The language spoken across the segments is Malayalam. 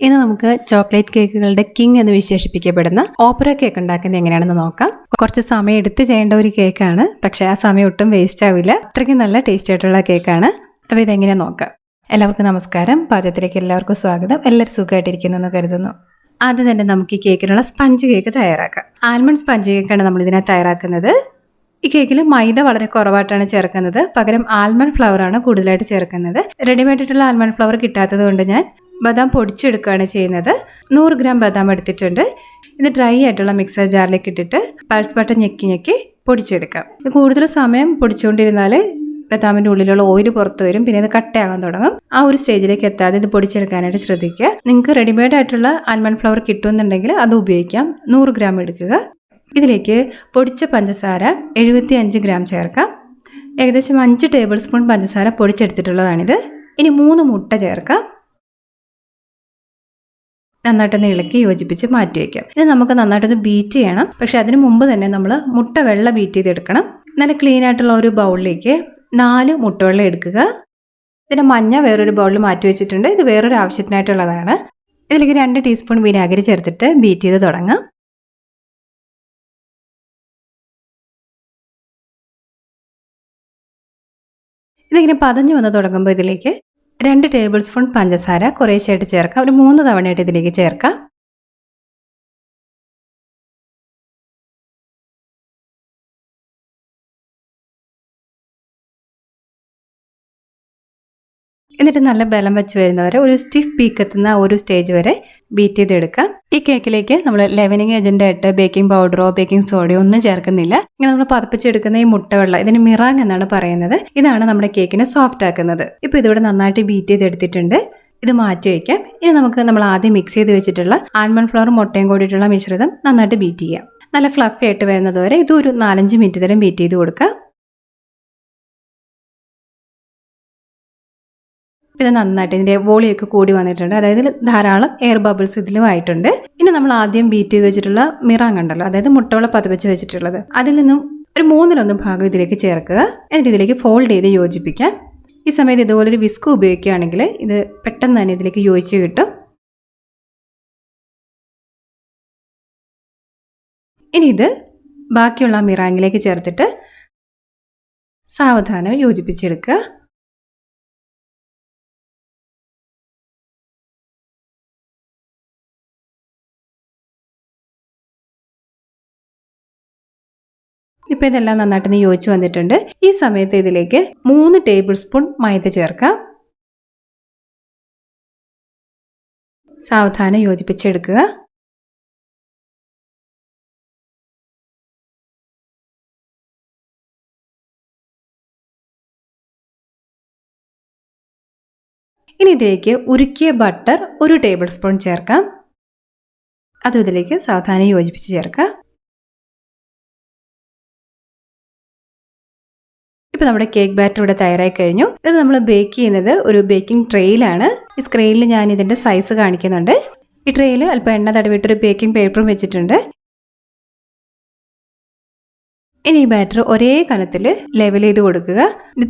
ഇന്ന് നമുക്ക് ചോക്ലേറ്റ് കേക്കുകളുടെ കിങ് എന്ന് വിശേഷിപ്പിക്കപ്പെടുന്ന ഓപ്പറ കേക്ക് ഉണ്ടാക്കുന്നത് എങ്ങനെയാണെന്ന് നോക്കാം. കുറച്ച് സമയം എടുത്ത് ചെയ്യേണ്ട ഒരു കേക്കാണ്. പക്ഷെ ആ സമയം ഒട്ടും വേസ്റ്റ് ആവില്ല. അത്രയ്ക്ക് നല്ല ടേസ്റ്റ് ആയിട്ടുള്ള കേക്കാണ്. അപ്പോൾ ഇതെങ്ങനെയാ നോക്കാം. എല്ലാവർക്കും നമസ്കാരം. പാചകത്തിലേക്ക് എല്ലാവർക്കും സ്വാഗതം. എല്ലാവരും സുഖമായിട്ടിരിക്കുന്നു എന്ന് കരുതുന്നു. ആദ്യം തന്നെ നമുക്ക് ഈ കേക്കിനുള്ള സ്പഞ്ച് കേക്ക് തയ്യാറാക്കാം. ആൽമണ്ട് സ്പഞ്ച് കേക്കാണ് നമ്മൾ ഇതിനെ തയ്യാറാക്കുന്നത്. ഈ കേക്കിൽ മൈദ വളരെ കുറവായിട്ടാണ് ചേർക്കുന്നത്. പകരം ആൽമണ്ട് ഫ്ലവർ ആണ് കൂടുതലായിട്ട് ചേർക്കുന്നത്. റെഡിമെയ്ഡ് ആയിട്ടുള്ള ആൽമണ്ട് ഫ്ലവർ കിട്ടാത്തത് കൊണ്ട് ഞാൻ ബദാം പൊടിച്ചെടുക്കുകയാണ് ചെയ്യുന്നത്. നൂറ് ഗ്രാം ബദാം എടുത്തിട്ടുണ്ട്. ഇത് ഡ്രൈ ആയിട്ടുള്ള മിക്സർ ജാറിലേക്ക് ഇട്ടിട്ട് പൾസ് ബട്ടൺ ഞെക്കി ഞെക്കി പൊടിച്ചെടുക്കാം. ഇത് കൂടുതൽ സമയം പൊടിച്ചുകൊണ്ടിരുന്നാൽ ബദാമിന്റെ ഉള്ളിലുള്ള ഓയിൽ പുറത്ത് വരും. പിന്നെ ഇത് കട്ടയാകാൻ തുടങ്ങും. ആ ഒരു സ്റ്റേജിലേക്ക് എത്താതെ ഇത് പൊടിച്ചെടുക്കാനായിട്ട് ശ്രദ്ധിക്കുക. നിങ്ങൾക്ക് റെഡിമെയ്ഡ് ആയിട്ടുള്ള ആൽമണ്ട് ഫ്ലവർ കിട്ടുമെന്നുണ്ടെങ്കിൽ അത് ഉപയോഗിക്കാം. നൂറ് ഗ്രാം എടുക്കുക. ഇതിലേക്ക് പൊടിച്ച പഞ്ചസാര എഴുപത്തി അഞ്ച് ഗ്രാം ചേർക്കാം. ഏകദേശം അഞ്ച് ടേബിൾ സ്പൂൺ പഞ്ചസാര പൊടിച്ചെടുത്തിട്ടുള്ളതാണിത്. ഇനി മൂന്ന് മുട്ട ചേർക്കാം. നന്നായിട്ടൊന്ന് ഇളക്കി യോജിപ്പിച്ച് മാറ്റി വയ്ക്കാം ഇത് നമുക്ക് നന്നായിട്ടൊന്ന് ബീറ്റ് ചെയ്യണം. പക്ഷെ അതിന് മുമ്പ് തന്നെ നമ്മൾ മുട്ട വെള്ള ബീറ്റ് ചെയ്തെടുക്കണം. നല്ല ക്ലീൻ ആയിട്ടുള്ള ഒരു ബൗളിലേക്ക് നാല് മുട്ടവെള്ളം എടുക്കുക. ഇതിന്റെ മഞ്ഞ വേറൊരു ബൗളിൽ മാറ്റി വെച്ചിട്ടുണ്ട്. ഇത് വേറൊരു ആവശ്യത്തിനായിട്ടുള്ളതാണ്. ഇതിലേക്ക് രണ്ട് ടീസ്പൂൺ വിനാഗിരി ചേർത്തിട്ട് ബീറ്റ് ചെയ്ത് തുടങ്ങാം. ഇതിങ്ങനെ പതഞ്ഞു വന്ന് തുടങ്ങുമ്പോൾ ഇതിലേക്ക് രണ്ട് ടേബിൾ സ്പൂൺ പഞ്ചസാര കുറേശ്ശായിട്ട് ചേർക്കാം. ഒരു മൂന്ന് തവണയായിട്ട് ഇതിലേക്ക് ചേർക്കാം. എന്നിട്ട് നല്ല ബലം വെച്ച് വരുന്നവരെ ഒരു സ്റ്റിഫ് പീക്ക് എത്തുന്ന ഒരു സ്റ്റേജ് വരെ ബീറ്റ് ചെയ്തെടുക്കാം. ഈ കേക്കിലേക്ക് നമ്മൾ ലെവനിങ് ഏജന്റ് ആയിട്ട് ബേക്കിംഗ് പൗഡറോ ബേക്കിംഗ് സോഡയോ ഒന്നും ചേർക്കുന്നില്ല. ഇങ്ങനെ നമ്മൾ പതപ്പിച്ചെടുക്കുന്ന ഈ മുട്ടവെള്ളം ഇതിന് മിറാങ് എന്നാണ് പറയുന്നത്. ഇതാണ് നമ്മുടെ കേക്കിനെ സോഫ്റ്റ് ആക്കുന്നത്. ഇപ്പോൾ ഇതിവിടെ നന്നായിട്ട് ബീറ്റ് ചെയ്തെടുത്തിട്ടുണ്ട്. ഇത് മാറ്റി വയ്ക്കാം ഇനി നമുക്ക് നമ്മൾ ആദ്യം മിക്സ് ചെയ്ത് വെച്ചിട്ടുള്ള ആൽമണ്ട് ഫ്ലവർ മുട്ടയും കൂടിയിട്ടുള്ള മിശ്രിതം നന്നായിട്ട് ബീറ്റ് ചെയ്യാം. നല്ല ഫ്ലഫി ആയിട്ട് വരുന്നതുവരെ ഇത് ഒരു നാലഞ്ച് മിനിറ്റ് തരം ബീറ്റ് ചെയ്ത് കൊടുക്കാം. ഇത് നന്നായിട്ട് ഇതിന്റെ വോളിയൊക്കെ കൂടി വന്നിട്ടുണ്ട്. അതായത് ധാരാളം എയർ ബബിൾസ് ഇതിലും ആയിട്ടുണ്ട്. ഇനി നമ്മൾ ആദ്യം ബീറ്റ് ചെയ്ത് വെച്ചിട്ടുള്ള മിറാങ് ഉണ്ടല്ലോ അതായത് മുട്ടവള പതിപ്പിച്ച് വെച്ചിട്ടുള്ളത്. അതിൽ നിന്നും ഒരു മൂന്നിലൊന്ന് ഭാഗം ഇതിലേക്ക് ചേർക്കുക. എന്നിട്ട് ഇതിലേക്ക് ഫോൾഡ് ചെയ്ത് യോജിപ്പിക്കാൻ ഈ സമയത്ത് ഇതുപോലെ ഒരു വിസ്ക് ഉപയോഗിക്കുകയാണെങ്കിൽ ഇത് പെട്ടെന്ന് തന്നെ ഇതിലേക്ക് യോജിച്ച് കിട്ടും. ഇനി ഇത് ബാക്കിയുള്ള മിറാങ്ങിലേക്ക് ചേർത്തിട്ട് സാവധാനം യോജിപ്പിച്ചെടുക്കുക. ഇപ്പോൾ ഇതെല്ലാം നന്നായിട്ട് നന്നായിട്ടൊന്ന് യോജിച്ച് വന്നിട്ടുണ്ട്. ഈ സമയത്ത് ഇതിലേക്ക് മൂന്ന് ടേബിൾ സ്പൂൺ മൈദ ചേർക്കാം. സാവധാനം യോജിപ്പിച്ചെടുക്കുക. ഇനി ഇതിലേക്ക് ഉരുക്കിയ ബട്ടർ ഒരു ടേബിൾ സ്പൂൺ ചേർക്കാം. അതും ഇതിലേക്ക് സാവധാനം യോജിപ്പിച്ച് ചേർക്കാം. ഇപ്പോൾ നമ്മുടെ കേക്ക് ബാറ്റർ ഇവിടെ തയ്യാറായി കഴിഞ്ഞു. ഇത് നമ്മൾ ബേക്ക് ചെയ്യുന്നത് ഒരു ബേക്കിംഗ് ട്രെയിലാണ് ഈ സ്ക്രീനിൽ ഞാൻ ഇതിന്റെ സൈസ് കാണിക്കുന്നുണ്ട്. ഈ ട്രെയിൽ അല്പം എണ്ണ തടവിട്ടൊരു ബേക്കിംഗ് പേപ്പറും വെച്ചിട്ടുണ്ട്. ഇനി ഈ ബാറ്റർ ഒരേ കനത്തിൽ ലെവൽ ചെയ്ത് കൊടുക്കുക.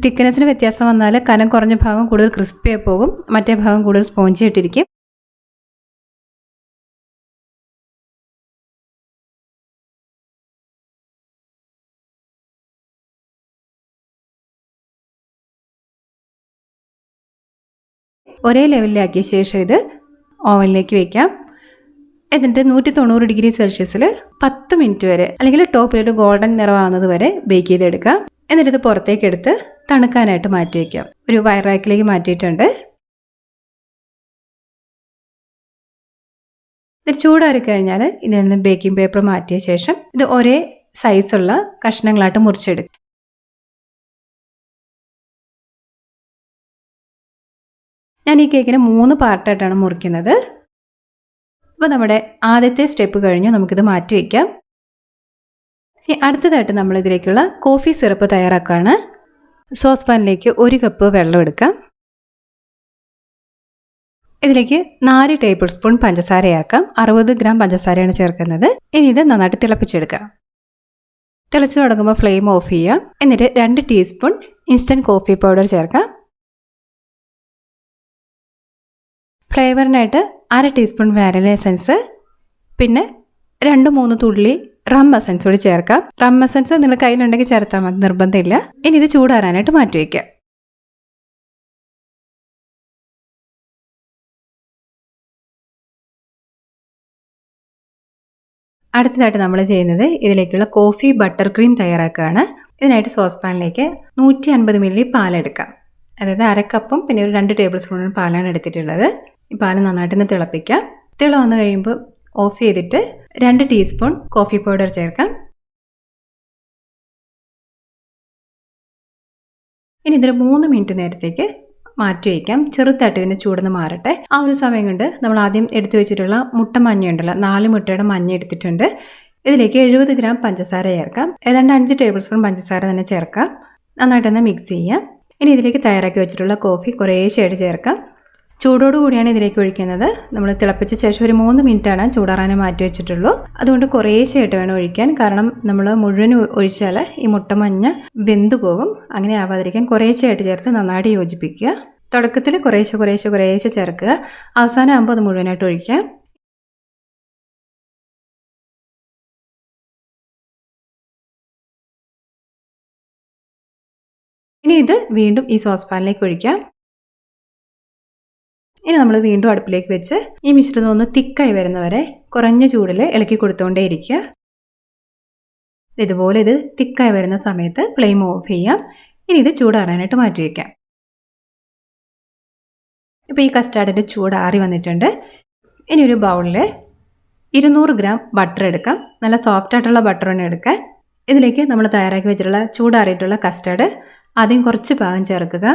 തിക്നെസ്സിന് വ്യത്യാസം വന്നാൽ കനം കുറഞ്ഞ ഭാഗം കൂടുതൽ ക്രിസ്പിയായി പോകും. മറ്റേ ഭാഗം കൂടുതൽ സ്പോഞ്ചി ആയിട്ടിരിക്കും. ഒരേ ലെവലിലാക്കിയ ശേഷം ഇത് ഓവനിലേക്ക് വയ്ക്കാം എന്നിട്ട് നൂറ്റി തൊണ്ണൂറ് ഡിഗ്രി സെൽഷ്യസിൽ പത്ത് മിനിറ്റ് വരെ അല്ലെങ്കിൽ ടോപ്പിലൊരു ഗോൾഡൻ നിറമാകുന്നത് വരെ ബേക്ക് ചെയ്തെടുക്കാം. എന്നിട്ട് ഇത് പുറത്തേക്ക് എടുത്ത് തണുക്കാനായിട്ട് മാറ്റി വയ്ക്കാം ഒരു വയറാക്കിലേക്ക് മാറ്റിയിട്ടുണ്ട്. ഇത് ചൂടാറി കഴിഞ്ഞാൽ ഇതിൽ നിന്ന് ബേക്കിംഗ് പേപ്പർ മാറ്റിയ ശേഷം ഇത് ഒരേ സൈസുള്ള കഷ്ണങ്ങളായിട്ട് മുറിച്ചെടുക്കും. ഞാൻ ഈ കേക്കിന് മൂന്ന് പാർട്ടായിട്ടാണ് മുറിക്കുന്നത്. അപ്പോൾ നമ്മുടെ ആദ്യത്തെ സ്റ്റെപ്പ് കഴിഞ്ഞു. നമുക്കിത് മാറ്റി വയ്ക്കാം ഇനി അടുത്തതായിട്ട് നമ്മൾ ഇതിലേക്കുള്ള കോഫി സിറപ്പ് തയ്യാറാക്കുകയാണ് സോസ് പാനിലേക്ക് ഒരു കപ്പ് വെള്ളം എടുക്കാം. ഇതിലേക്ക് നാല് ടേബിൾ സ്പൂൺ പഞ്ചസാരയാക്കാം. അറുപത് ഗ്രാം പഞ്ചസാരയാണ് ചേർക്കുന്നത്. ഇനി ഇത് നന്നായിട്ട് തിളപ്പിച്ചെടുക്കാം. തിളച്ച് തുടങ്ങുമ്പോൾ ഫ്ലെയിം ഓഫ് ചെയ്യാം. എന്നിട്ട് രണ്ട് ടീസ്പൂൺ ഇൻസ്റ്റന്റ് കോഫി പൗഡർ ചേർക്കാം. ഫ്ലേവറിനായിട്ട് അര ടീസ്പൂൺ വാനില എസൻസ് പിന്നെ രണ്ട് മൂന്ന് തുള്ളി റം എസൻസ് കൂടി ചേർക്കാം. റം എസൻസ് നിങ്ങൾ കയ്യിലുണ്ടെങ്കിൽ ചേർത്താൽ മതി നിർബന്ധമില്ല. ഇനി ഇത് ചൂടാറാനായിട്ട് മാറ്റി വയ്ക്കാം. അടുത്തതായിട്ട് നമ്മൾ ചെയ്യുന്നത് ഇതിലേക്കുള്ള കോഫി ബട്ടർ ക്രീം തയ്യാറാക്കുകയാണ്. ഇതിനായിട്ട് സോസ് പാനിലേക്ക് നൂറ്റി അൻപത് മില്ലി പാലെടുക്കാം. അതായത് അരക്കപ്പും കപ്പും പിന്നെ ഒരു രണ്ട് ടേബിൾ സ്പൂണും പാലാണ് എടുത്തിട്ടുള്ളത്. പാൽ നന്നായിട്ടൊന്ന് തിളപ്പിക്കാം തിള വന്നു കഴിയുമ്പോൾ ഓഫ് ചെയ്തിട്ട് രണ്ട് ടീസ്പൂൺ കോഫി പൗഡർ ചേർക്കാം. ഇനി ഇതൊരു മൂന്ന് മിനിറ്റ് നേരത്തേക്ക് മാറ്റി വയ്ക്കാം. ചെറുതായിട്ട് ഇതിന്റെ ചൂടൊന്ന് മാറട്ടെ. ആ ഒരു സമയം കൊണ്ട് നമ്മൾ ആദ്യം എടുത്തു വെച്ചിട്ടുള്ള മുട്ട മഞ്ഞ ഉണ്ടല്ലോ നാല് മുട്ടയുടെ മഞ്ഞ എടുത്തിട്ടുണ്ട്. ഇതിലേക്ക് എഴുപത് ഗ്രാം പഞ്ചസാര ചേർക്കാം. ഏതാണ്ട് അഞ്ച് ടേബിൾ സ്പൂൺ പഞ്ചസാര തന്നെ ചേർക്കാം. നന്നായിട്ടൊന്ന് മിക്സ് ചെയ്യാം. ഇനി ഇതിലേക്ക് തയ്യാറാക്കി വെച്ചിട്ടുള്ള കോഫി കുറേശ്ശായിട്ട് ചേർക്കാം. കൂടിയാണ് ഇതിലേക്ക് ഒഴിക്കുന്നത്. നമ്മൾ തിളപ്പിച്ച ശേഷം ഒരു മൂന്ന് മിനിറ്റാണ് ചൂടാറാൻ മാറ്റി വെച്ചിട്ടുള്ളൂ. അതുകൊണ്ട് കുറേശ്ശായിട്ട് വേണം ഒഴിക്കാൻ. കാരണം നമ്മൾ മുഴുവൻ ഒഴിച്ചാൽ ഈ മുട്ട മഞ്ഞ വെന്തു പോകും. അങ്ങനെ ആവാതിരിക്കാൻ കുറേശ്ശായിട്ട് ചേർത്ത് നന്നായിട്ട് യോജിപ്പിക്കുക. തുടക്കത്തിൽ കുറേശ്ശെ കുറേശ്ശെ കുറേശ്ശെ ചേർക്കുക. അവസാനം ആകുമ്പോൾ അത് മുഴുവനായിട്ട് ഒഴിക്കാം. ഇനി ഇത് വീണ്ടും ഈ സോസ് പാനിലേക്ക് ഒഴിക്കാം. ഇനി നമ്മൾ വീണ്ടും അടുപ്പിലേക്ക് വെച്ച് ഈ മിശ്രിതം ഒന്ന് തിക്കായി വരുന്നവരെ കുറഞ്ഞ ചൂടിൽ ഇളക്കി കൊടുത്തുകൊണ്ടേ ഇരിക്കുക ഇതുപോലെ ഇത് തിക്കായി വരുന്ന സമയത്ത് ഫ്ലെയിം ഓഫ് ചെയ്യാം. ഇനി ഇത് ചൂടാറാനായിട്ട് മാറ്റി വയ്ക്കാം ഇപ്പോൾ ഈ കസ്റ്റാർഡിന്റെ ചൂടാറി വന്നിട്ടുണ്ട്. ഇനി ഒരു ബൗളിൽ ഇരുന്നൂറ് ഗ്രാം ബട്ടർ എടുക്കാം. നല്ല സോഫ്റ്റ് ആയിട്ടുള്ള ബട്ടർ തന്നെ എടുക്കാൻ. ഇതിലേക്ക് നമ്മൾ തയ്യാറാക്കി വെച്ചിട്ടുള്ള ചൂടാറിയിട്ടുള്ള കസ്റ്റാർഡ് ആദ്യം കുറച്ച് പാകം ചേർക്കുക.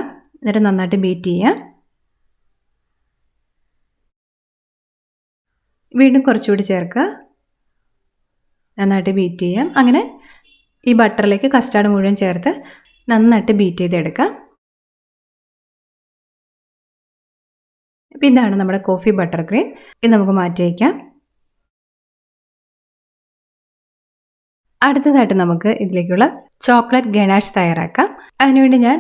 എന്നിട്ട് നന്നായിട്ട് ബീറ്റ് ചെയ്യാം. വീണ്ടും കുറച്ചുകൂടി ചേർക്കുക. നന്നായിട്ട് ബീറ്റ് ചെയ്യാം. അങ്ങനെ ഈ ബട്ടറിലേക്ക് കസ്റ്റാർഡ് മുഴുവൻ ചേർത്ത് നന്നായിട്ട് ബീറ്റ് ചെയ്തെടുക്കാം. അപ്പോൾ ഇതാണ് നമ്മുടെ കോഫി ബട്ടർ ക്രീം ഇത് നമുക്ക് മാറ്റി വയ്ക്കാം. അടുത്തതായിട്ട് നമുക്ക് ഇതിലേക്കുള്ള ചോക്ലേറ്റ് ഗനാഷ് തയ്യാറാക്കാം. അതിനുവേണ്ടി ഞാൻ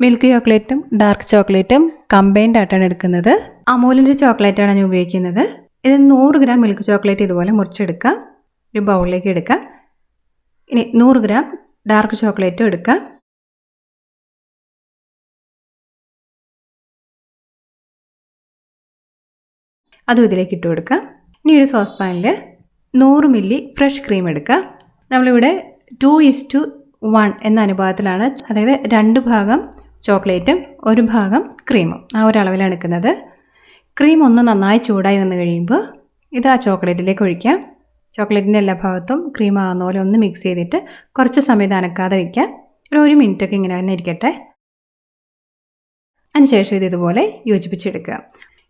മിൽക്ക് ചോക്ലേറ്റും ഡാർക്ക് ചോക്ലേറ്റും കമ്പൈൻഡ് ആയിട്ടാണ് എടുക്കുന്നത്. അമൂലിന്റെ ചോക്ലേറ്റാണ് ഞാൻ ഉപയോഗിക്കുന്നത്. ഇത് നൂറ് ഗ്രാം മിൽക്ക് ചോക്ലേറ്റ് ഇതുപോലെ മുറിച്ചെടുക്കുക. ഒരു ബൗളിലേക്ക് എടുക്കുക. ഇനി നൂറ് ഗ്രാം ഡാർക്ക് ചോക്ലേറ്റും എടുക്കുക. അതും ഇതിലേക്ക് ഇട്ട് കൊടുക്കുക. ഇനി ഒരു സോസ് പാനിൽ നൂറ് മില്ലി ഫ്രഷ് ക്രീം എടുക്കുക. നമ്മളിവിടെ ടു ഇസ് ടു വൺ എന്ന അനുപാതത്തിലാണ്. അതായത് രണ്ട് ഭാഗം ചോക്ലേറ്റും ഒരു ഭാഗം ക്രീമും ആ ഒരു അളവിലാണ് എടുക്കുന്നത്. ക്രീം ഒന്ന് നന്നായി ചൂടായി വന്നു കഴിയുമ്പോൾ ഇത് ആ ചോക്ലേറ്റിലേക്ക് ഒഴിക്കാം. ചോക്ലേറ്റിന്റെ എല്ലാ ഭാഗത്തും ക്രീം ആകുന്ന പോലെ ഒന്ന് മിക്സ് ചെയ്തിട്ട് കുറച്ച് സമയത്ത് അനക്കാതെ വയ്ക്കാം ഒരു ഒരു മിനിറ്റൊക്കെ ഇങ്ങനെ തന്നെ ഇരിക്കട്ടെ. അതിനുശേഷം ഇത് ഇതുപോലെ യോജിപ്പിച്ചെടുക്കുക.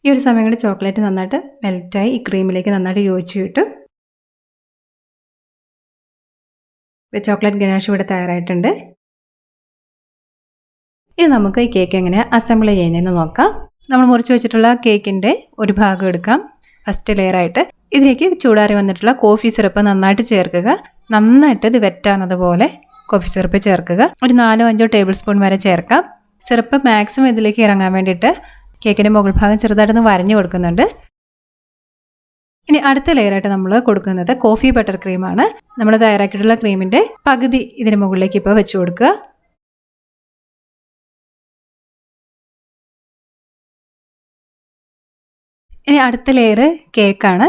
ഈ ഒരു സമയം കൊണ്ട് ചോക്ലേറ്റ് നന്നായിട്ട് മെൽറ്റായി ഈ ക്രീമിലേക്ക് നന്നായിട്ട് യോജിച്ച് കിട്ടും. ചോക്ലേറ്റ് ഗണേഷ് ഇവിടെ തയ്യാറായിട്ടുണ്ട്. ഇത് നമുക്ക് ഈ കേക്ക് എങ്ങനെ അസംബിൾ ചെയ്യുന്നതെന്ന് നോക്കാം. നമ്മൾ മുറിച്ച് വെച്ചിട്ടുള്ള കേക്കിന്റെ ഒരു ഭാഗം എടുക്കാം. ഫസ്റ്റ് ലെയറായിട്ട് ഇതിലേക്ക് ചൂടാറി വന്നിട്ടുള്ള കോഫി സിറപ്പ് നന്നായിട്ട് ചേർക്കുക. നന്നായിട്ട് ഇത് വെറ്റാകുന്നത് പോലെ കോഫി സിറപ്പ് ചേർക്കുക. ഒരു നാലോ അഞ്ചോ ടേബിൾ സ്പൂൺ വരെ ചേർക്കാം. സിറപ്പ് മാക്സിമം ഇതിലേക്ക് ഇറങ്ങാൻ വേണ്ടിയിട്ട് കേക്കിന്റെ മുകൾ ഭാഗം ചെറുതായിട്ടൊന്ന് വരഞ്ഞു കൊടുക്കുന്നുണ്ട്. ഇനി അടുത്ത ലെയറായിട്ട് നമ്മൾ കൊടുക്കുന്നത് കോഫി ബട്ടർ ക്രീമാണ് നമ്മൾ തയ്യാറാക്കിയിട്ടുള്ള ക്രീമിന്റെ പകുതി ഇതിന് മുകളിലേക്ക് ഇപ്പോൾ വെച്ച് കൊടുക്കുക. ഇനി അടുത്ത ലെയർ കേക്കാണ്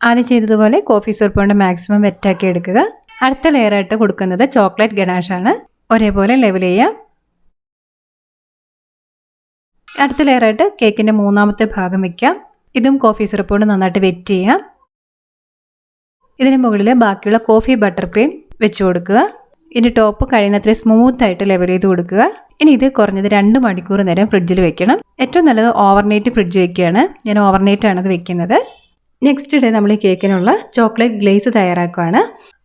ആദ്യം ചെയ്തതുപോലെ കോഫി സിറപ്പ് കൊണ്ട് മാക്സിമം വെറ്റാക്കി എടുക്കുക. അടുത്ത ലെയറായിട്ട് കൊടുക്കുന്നത് ചോക്ലേറ്റ് ഗണാഷാണ് ഒരേപോലെ ലെവൽ ചെയ്യാം അടുത്ത ലെയറായിട്ട് കേക്കിന്റെ മൂന്നാമത്തെ ഭാഗം വയ്ക്കാം ഇതും കോഫി സിറപ്പ് കൊണ്ട് നന്നായിട്ട് വെറ്റ് ചെയ്യാം ഇതിന് മുകളിൽ ബാക്കിയുള്ള കോഫി ബട്ടർ ക്രീം വെച്ച് കൊടുക്കുക. ഇതിന്റെ ടോപ്പ് കഴിയുന്നത്ര സ്മൂത്തായിട്ട് ലെവൽ ചെയ്ത് കൊടുക്കുക. ഇനി ഇത് കുറഞ്ഞത് രണ്ട് മണിക്കൂർ നേരം ഫ്രിഡ്ജിൽ വെക്കണം. ഏറ്റവും നല്ലത് ഓവർനൈറ്റ് ഫ്രിഡ്ജ് വെക്കുകയാണ്. ഞാൻ ഓവർനൈറ്റ് ആണ് വെക്കുന്നത്. നെക്സ്റ്റ് ഡേ നമ്മൾ ഈ കേക്കിനുള്ള ചോക്ലേറ്റ് ഗ്ലേസ് തയ്യാറാക്കുകയാണ്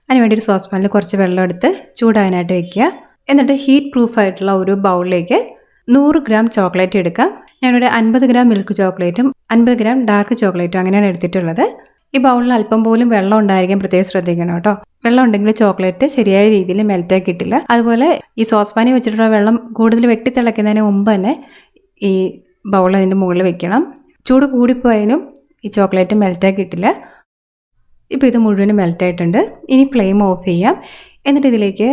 അതിനുവേണ്ടി ഒരു സോസ് പാനിൽ കുറച്ച് വെള്ളം എടുത്ത് ചൂടാകാനായിട്ട് വെക്കുക. എന്നിട്ട് ഹീറ്റ് പ്രൂഫ് ആയിട്ടുള്ള ഒരു ബൗളിലേക്ക് നൂറ് ഗ്രാം ചോക്ലേറ്റ് എടുക്കാം. ഞാനിവിടെ അൻപത് ഗ്രാം മിൽക്ക് ചോക്ലേറ്റും അൻപത് ഗ്രാം ഡാർക്ക് ചോക്ലേറ്റും അങ്ങനെയാണ് എടുത്തിട്ടുള്ളത്. ഈ ബൗളിൽ അല്പം പോലും വെള്ളം ഉണ്ടായിരിക്കാൻ പ്രത്യേകം ശ്രദ്ധിക്കണം കേട്ടോ. വെള്ളം ഉണ്ടെങ്കിൽ ചോക്ലേറ്റ് ശരിയായ രീതിയിൽ മെൽറ്റായി കിട്ടില്ല അതുപോലെ ഈ സോസ് പാനി വെച്ചിട്ടുള്ള വെള്ളം കൂടുതൽ വെട്ടിത്തിളയ്ക്കുന്നതിന് മുമ്പ് തന്നെ ഈ ബൗൾ അതിന്റെ മുകളിൽ വെക്കണം. ചൂട് കൂടിപ്പോയാലും ഈ ചോക്ലേറ്റ് മെൽറ്റായി കിട്ടില്ല ഇപ്പോൾ ഇത് മുഴുവനും മെൽറ്റായിട്ടുണ്ട് ഇനി ഫ്ലെയിം ഓഫ് ചെയ്യാം. എന്നിട്ട് ഇതിലേക്ക്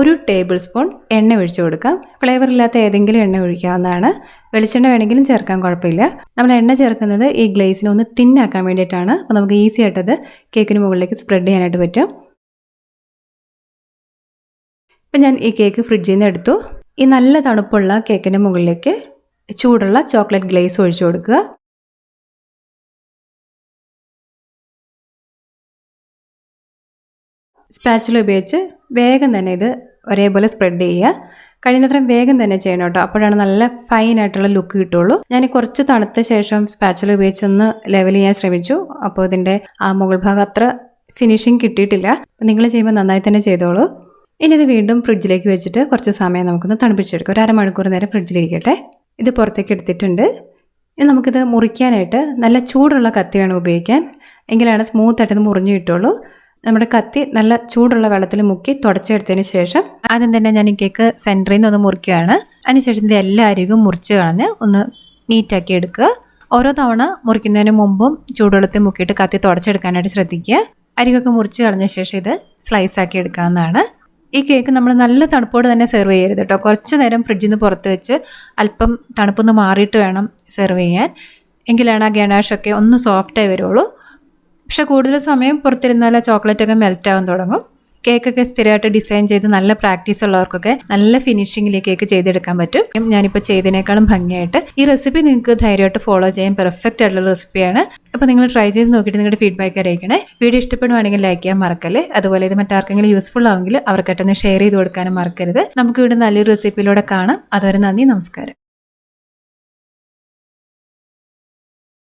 ഒരു ടേബിൾ സ്പൂൺ എണ്ണ ഒഴിച്ചു കൊടുക്കാം ഫ്ലേവർ ഇല്ലാത്ത ഏതെങ്കിലും എണ്ണ ഒഴിക്കാവുന്നതാണ്. വെളിച്ചെണ്ണ വേണമെങ്കിലും ചേർക്കാൻ കുഴപ്പമില്ല. നമ്മൾ എണ്ണ ചേർക്കുന്നത് ഈ ഗ്ലേസിനെ ഒന്ന് തിന്നാക്കാൻ വേണ്ടിയിട്ടാണ്. അപ്പോൾ നമുക്ക് ഈസി ആയിട്ടത് കേക്കിന് മുകളിലേക്ക് സ്പ്രെഡ് ചെയ്യാനായിട്ട് പറ്റും. ഇപ്പം ഞാൻ ഈ കേക്ക് ഫ്രിഡ്ജിൽ നിന്ന് എടുത്തു. ഈ നല്ല തണുപ്പുള്ള കേക്കിന്റെ മുകളിലേക്ക് ചൂടുള്ള ചോക്ലേറ്റ് ഗ്ലേസ് ഒഴിച്ചു കൊടുക്കുക. സ്പാച്ചുല ഉപയോഗിച്ച് വേഗം തന്നെ ഇത് ഒരേപോലെ സ്പ്രെഡ് ചെയ്യുക. കഴിയുന്നത്രയും വേഗം തന്നെ ചെയ്യണം കേട്ടോ. അപ്പോഴാണ് നല്ല ഫൈൻ ആയിട്ടുള്ള ലുക്ക് കിട്ടുള്ളൂ. ഞാൻ കുറച്ച് തണുത്ത ശേഷം സ്പാച്ചൽ ഉപയോഗിച്ച് ഒന്ന് ലെവൽ ചെയ്യാൻ ശ്രമിച്ചു. അപ്പോൾ ഇതിന്റെ ആ മുകൾ ഭാഗം അത്ര ഫിനിഷിങ് കിട്ടിയിട്ടില്ല. നിങ്ങൾ ചെയ്യുമ്പോൾ നന്നായി തന്നെ ചെയ്തോളൂ. ഇനി ഇത് വീണ്ടും ഫ്രിഡ്ജിലേക്ക് വെച്ചിട്ട് കുറച്ച് സമയം നമുക്കൊന്ന് തണുപ്പിച്ചെടുക്കാം. ഒരു അരമണിക്കൂർ നേരം ഫ്രിഡ്ജിലിരിക്കട്ടെ ഇത് പുറത്തേക്ക് എടുത്തിട്ടുണ്ട്. ഇനി നമുക്കിത് മുറിക്കാനായിട്ട് നല്ല ചൂടുള്ള കത്തി വേണം ഉപയോഗിക്കാൻ. എങ്കിലാണ് സ്മൂത്തായിട്ട് ഇത് മുറിഞ്ഞു കിട്ടുള്ളൂ. നമ്മുടെ കത്തി നല്ല ചൂടുള്ള വെള്ളത്തിൽ മുക്കി തുടച്ചെടുത്തതിന് ശേഷം ആദ്യം തന്നെ ഞാൻ ഈ കേക്ക് സെന്ററിൽ നിന്ന് ഒന്ന് മുറിക്കുകയാണ്. അതിനുശേഷം ഇതിന്റെ എല്ലാ അരികും മുറിച്ച് കളഞ്ഞ് ഒന്ന് നീറ്റാക്കി എടുക്കുക. ഓരോ തവണ മുറിക്കുന്നതിന് മുമ്പും ചൂടുവെള്ളത്തിൽ മുക്കിയിട്ട് കത്തി തുടച്ചെടുക്കാനായിട്ട് ശ്രദ്ധിക്കുക. അരികൊക്കെ മുറിച്ച് കളഞ്ഞ ശേഷം ഇത് സ്ലൈസ് ആക്കി എടുക്കാവുന്നതാണ്. ഈ കേക്ക് നമ്മൾ നല്ല തണുപ്പോട് തന്നെ സെർവ് ചെയ്യരുത് കേട്ടോ. കുറച്ച് നേരം ഫ്രിഡ്ജിൽ നിന്ന് പുറത്ത് വെച്ച് അല്പം തണുപ്പൊന്ന് മാറിയിട്ട് വേണം സെർവ് ചെയ്യാൻ. എങ്കിലാണ് ആ ഗണാഷൊക്കെ ഒന്ന് സോഫ്റ്റായി വരുള്ളൂ. പക്ഷെ കൂടുതൽ സമയം പുറത്തിരുന്നാൽ ആ ചോക്ലേറ്റ് ഒക്കെ മെൽറ്റ് ആവാൻ തുടങ്ങും. കേക്കൊക്കെ സ്ഥിരമായിട്ട് ഡിസൈൻ ചെയ്ത് നല്ല പ്രാക്ടീസ് ഉള്ളവർക്കൊക്കെ നല്ല ഫിനിഷിങ്ങിൽ കേക്ക് ചെയ്തെടുക്കാൻ പറ്റും. ഞാനിപ്പോൾ ചെയ്തതിനേക്കാളും ഭംഗിയായിട്ട് ഈ റെസിപ്പി നിങ്ങൾക്ക് ധൈര്യമായിട്ട് ഫോളോ ചെയ്യാൻ പെർഫെക്റ്റ് ആയിട്ടുള്ള റെസിപ്പിയാണ്. അപ്പോൾ നിങ്ങൾ ട്രൈ ചെയ്ത് നോക്കിയിട്ട് നിങ്ങളുടെ ഫീഡ്ബാക്ക് അറിയിക്കണേ. വീഡിയോ ഇഷ്ടപ്പെടുവാണെങ്കിൽ ലൈക്ക് ചെയ്യാൻ മറക്കല്ലേ? അതുപോലെ ഇത് മറ്റാർക്കെങ്കിലും യൂസ്ഫുൾ ആവുമെങ്കിൽ അവർക്കായിട്ടൊന്ന് ഷെയർ ചെയ്ത് കൊടുക്കാനും മറക്കരുത്. നമുക്ക് ഇവിടെ നല്ലൊരു റെസിപ്പിയിലൂടെ കാണാം. അതുവരെ നന്ദി നമസ്കാരം.